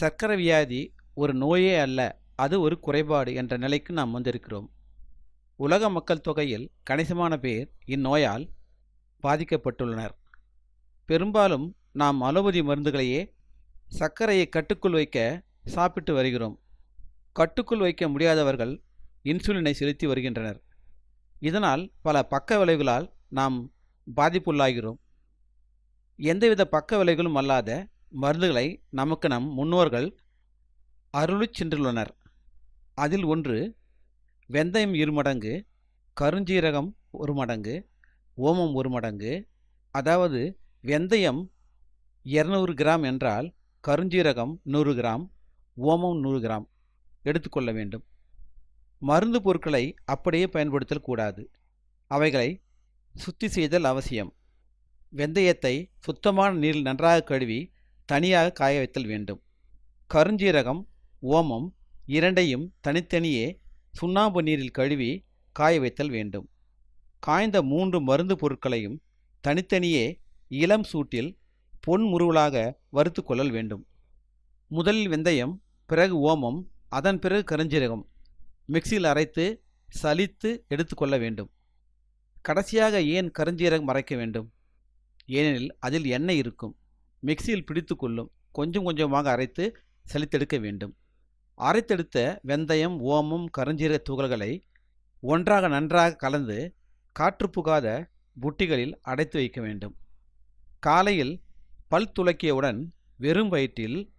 சர்க்கரை வியாதி ஒரு நோயே அல்ல அது ஒரு குறைபாடு என்ற நிலைக்கு நாம் வந்திருக்கிறோம். உலக மக்கள் தொகையில் கணிசமான பேர் இந்நோயால் பாதிக்கப்பட்டுள்ளனர். பெரும்பாலும் நாம் அலோபதி மருந்துகளையே சர்க்கரையை கட்டுக்குள் வைக்க சாப்பிட்டு வருகிறோம். கட்டுக்குள் வைக்க முடியாதவர்கள் இன்சுலினை செலுத்தி வருகின்றனர். இதனால் பல பக்க விளைவுகளால் நாம் பாதிப்புள்ளாகிறோம். எந்தவித பக்க விளைவுகளும் அல்லாத மருந்துகளை நமக்கு நம் முன்னோர்கள் அருளிச் சென்றுள்ளனர். அதில் ஒன்று வெந்தயம் இரு மடங்கு கருஞ்சீரகம் ஒரு மடங்கு ஓமம் ஒரு மடங்கு. அதாவது வெந்தயம் இரநூறு கிராம் என்றால் கருஞ்சீரகம் நூறு கிராம் ஓமம் நூறு கிராம். எடுத்துக்கொள்ள வேண்டும். மருந்து பொருட்களை அப்படியே பயன்படுத்தல் கூடாது. அவைகளை சுத்தி செய்தல் அவசியம். வெந்தயத்தை சுத்தமான நீரில் நன்றாக கழுவி தனியாக காய வைத்தல் வேண்டும். கருஞ்சீரகம் ஓமம் இரண்டையும் தனித்தனியே சுண்ணாம்பு நீரில் கழுவி காய வைத்தல் வேண்டும். காய்ந்த மூன்று மருந்து பொருட்களையும் தனித்தனியே இளம் சூட்டில் பொன் முருவலாக வறுத்து கொள்ளல் வேண்டும். முதலில் வெந்தயம் பிறகு ஓமம் அதன் பிறகு கருஞ்சீரகம். மிக்சியில் அரைத்து சலித்து எடுத்துக்கொள்ள வேண்டும். கடைசியாக ஏன் கருஞ்சீரகம் அரைக்க வேண்டும்? ஏனெனில் அதில் எண்ணெய் இருக்கும். மிக்சியில் பிடித்து கொள்ளும் கொஞ்சம் கொஞ்சமாக அரைத்து செலுத்தெடுக்க வேண்டும். அரைத்தெடுத்த வெந்தயம் ஓமம் கருஞ்சீரக துகள்களை ஒன்றாக நன்றாக கலந்து காற்று புகாத புட்டிகளில் அடைத்து வைக்க வேண்டும். காலையில் பல் துலக்கியவுடன் வெறும் வயிற்றில்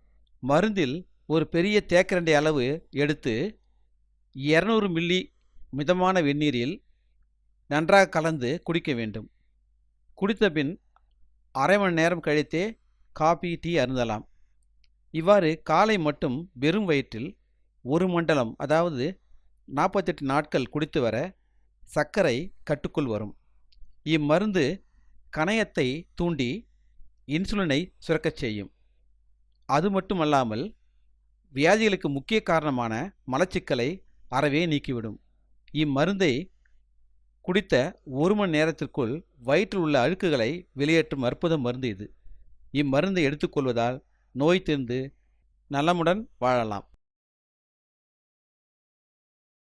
மருந்தில் ஒரு பெரிய தேக்கரண்டை அளவு எடுத்து இரநூறு மில்லி மிதமான வெந்நீரில் நன்றாக கலந்து குடிக்க வேண்டும். குடித்த பின் அரை மணி நேரம் கழித்தே காபி டீ அருந்தலாம். இவ்வாறு காலை மட்டும் வெறும் வயிற்றில் ஒரு மண்டலம் அதாவது நாற்பத்தெட்டு நாட்கள் குடித்து வர சர்க்கரை கட்டுக்குள் வரும். இம்மருந்து கணையத்தை தூண்டி இன்சுலினை சுரக்கச் செய்யும். அது மட்டுமல்லாமல் வியாதிகளுக்கு முக்கிய காரணமான மலச்சிக்கலை அறவே நீக்கிவிடும். இம்மருந்தை குடித்த ஒரு மணி நேரத்திற்குள் வயிற்றில் உள்ள அழுக்குகளை வெளியேற்றும் அற்புத மருந்து இது. இம்மருந்தை எடுத்துக்கொள்வதால் நோய் தீர்ந்து நலமுடன் வாழலாம்.